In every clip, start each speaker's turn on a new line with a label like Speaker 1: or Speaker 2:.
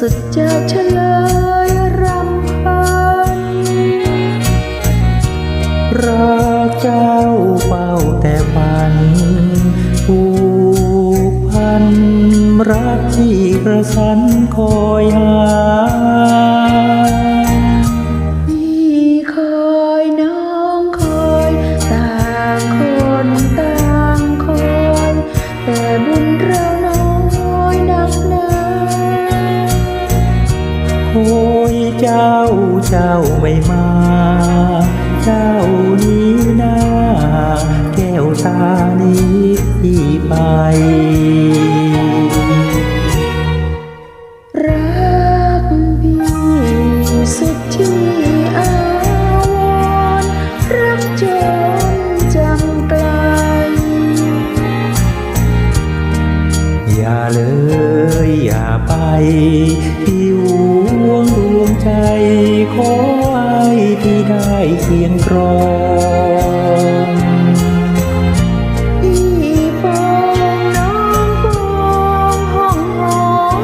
Speaker 1: สุดจะเฉลยรำพัน
Speaker 2: รักเจ้าเป้าแต่ฝันผูกพัน รักที่กระสันคอยหา
Speaker 1: ยเจ้า
Speaker 2: เจ้าไม่มา เจ้านี้นาแก้วตานี้ที่ไป
Speaker 1: อ
Speaker 2: ย่าไปที่หวงดวงใจ ขอให้ที่ได้เคียงครอง
Speaker 1: พี่ฟองน้องฟองห้องหอม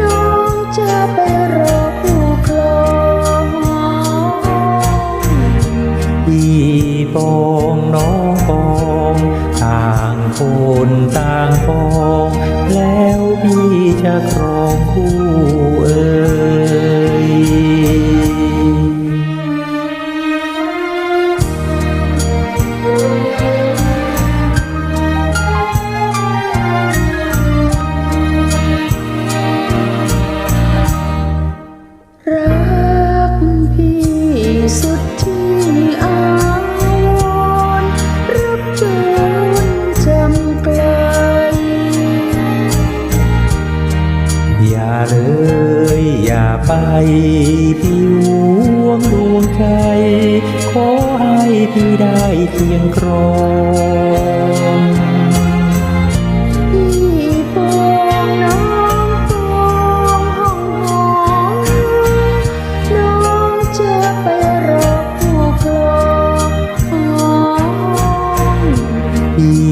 Speaker 1: น้องจะไปรอผู้ครองี
Speaker 2: ปองน้องปอง คนต่างปองแล้วพี่จะครองคู่เอ่ย
Speaker 1: รักพี่สุด อ
Speaker 2: ย่าเลย อย่าไปที่หวงดวงใจ ขอให้พี่ได้เพียงครอง
Speaker 1: พี่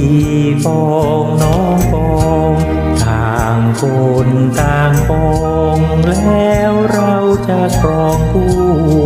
Speaker 1: ฟอง ต่างปองแล้วเราจะครอง
Speaker 2: คู่